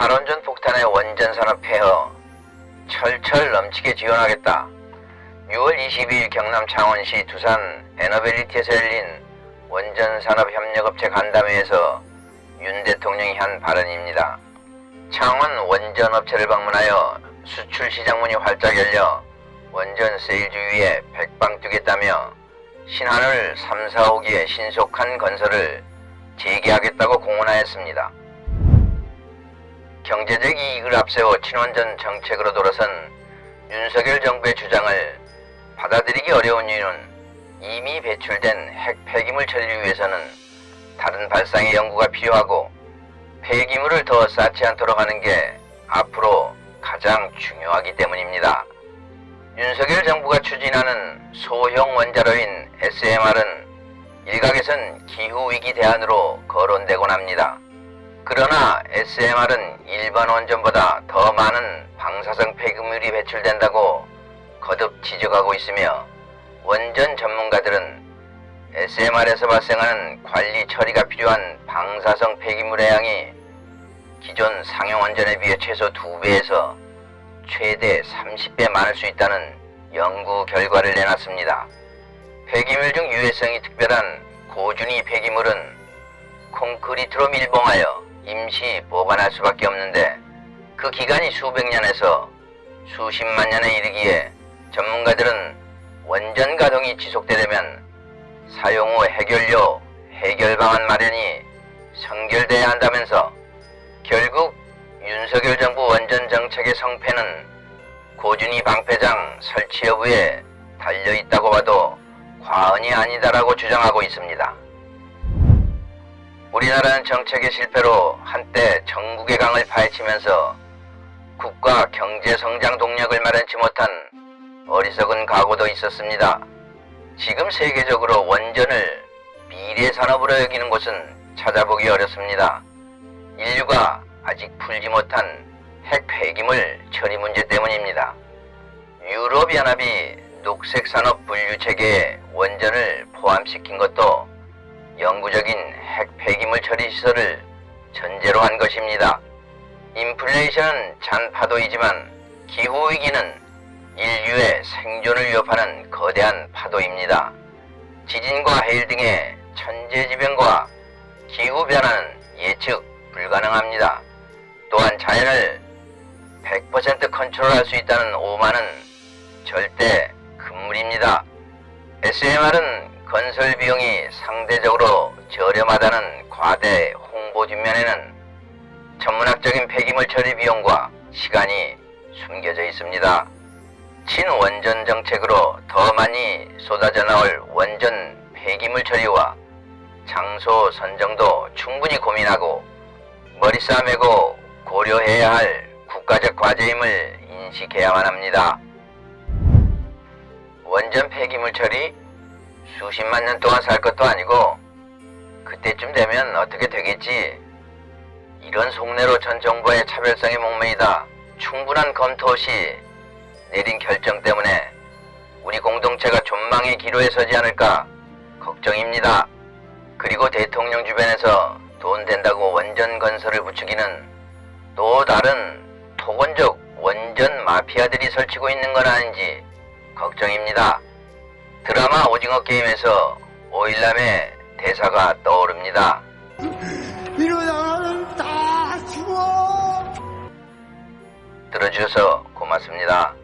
탈원전 폭탄의 원전 산업 폐허 철철 넘치게 지원하겠다. 6월 22일 경남 창원시 두산 에너벨리티에서 열린 원전 산업 협력업체 간담회에서 윤 대통령이 한 발언입니다. 창원 원전 업체를 방문하여 수출 시장 문이 활짝 열려 원전 세일 주위에 백방 뛰겠다며 신한을 3, 4호기의 신속한 건설을 재개하겠다고 공언하였습니다. 경제적 이익을 앞세워 친원전 정책으로 돌아선 윤석열 정부의 주장을 받아들이기 어려운 이유는 이미 배출된 핵 폐기물 처리를 위해서는 다른 발상의 연구가 필요하고 폐기물을 더 쌓지 않도록 하는 게 앞으로 가장 중요하기 때문입니다. 윤석열 정부가 추진하는 소형 원자로인 SMR은 일각에선 기후위기 대안으로 거론되곤 합니다. 그러나 SMR은 일반 원전보다 더 많은 방사성 폐기물이 배출된다고 거듭 지적하고 있으며 원전 전문가들은 SMR에서 발생하는 관리 처리가 필요한 방사성 폐기물의 양이 기존 상용 원전에 비해 최소 2배에서 최대 30배 많을 수 있다는 연구 결과를 내놨습니다. 폐기물 중 유해성이 특별한 고준위 폐기물은 콘크리트로 밀봉하여 임시 보관할 수밖에 없는데 그 기간이 수백 년에서 수십만 년에 이르기에 전문가들은 원전 가동이 지속되려면 사용 후 해결료, 해결 방안 마련이 성결돼야 한다면서 결국 윤석열 정부 원전 정책의 성패는 고준위 방패장 설치 여부에 달려 있다고 봐도 과언이 아니다라고 주장하고 있습니다. 우리나라는 정책의 실패로 한때 전국의 강을 파헤치면서 국가 경제 성장 동력을 마련치 못한 어리석은 각오도 있었습니다. 지금 세계적으로 원전을 미래 산업으로 여기는 곳은 찾아보기 어렵습니다. 인류가 아직 풀지 못한 핵 폐기물 처리 문제 때문입니다. 유럽 연합이 녹색 산업 분류 체계에 원전을 포함시킨 것도 영구적인 핵 폐기물 처리 시설을 전제로 한 것입니다. 인플레이션은 잔파도이지만 기후 위기는 인류의 생존을 위협하는 거대한 파도입니다. 지진과 해일 등의 천재지변과 기후 변화는 예측 불가능합니다. 또한 자연을 100% 컨트롤할 수 있다는 오만은 절대 금물입니다. SMR은 건설 비용이 상대적으로 저렴하다는 과대 홍보 뒷면에는 전문학적인 폐기물 처리 비용과 시간이 숨겨져 있습니다. 친원전 정책으로 더 많이 쏟아져 나올 원전 폐기물 처리와 장소 선정도 충분히 고민하고 머리 싸매고 고려해야 할 국가적 과제임을 인식해야만 합니다. 원전 폐기물 처리 수십만 년 동안 살 것도 아니고 그때쯤 되면 어떻게 되겠지? 이런 속내로 전 정부의 차별성에 목매이다 충분한 검토 없이 내린 결정 때문에 우리 공동체가 존망의 기로에 서지 않을까 걱정입니다. 그리고 대통령 주변에서 돈 된다고 원전 건설을 부추기는 또 다른 토건적 원전 마피아들이 설치고 있는 건 아닌지 걱정입니다. 드라마 오징어 게임에서 오일남의 대사가 떠오릅니다. 이러다가는 다 죽어! 들어주셔서 고맙습니다.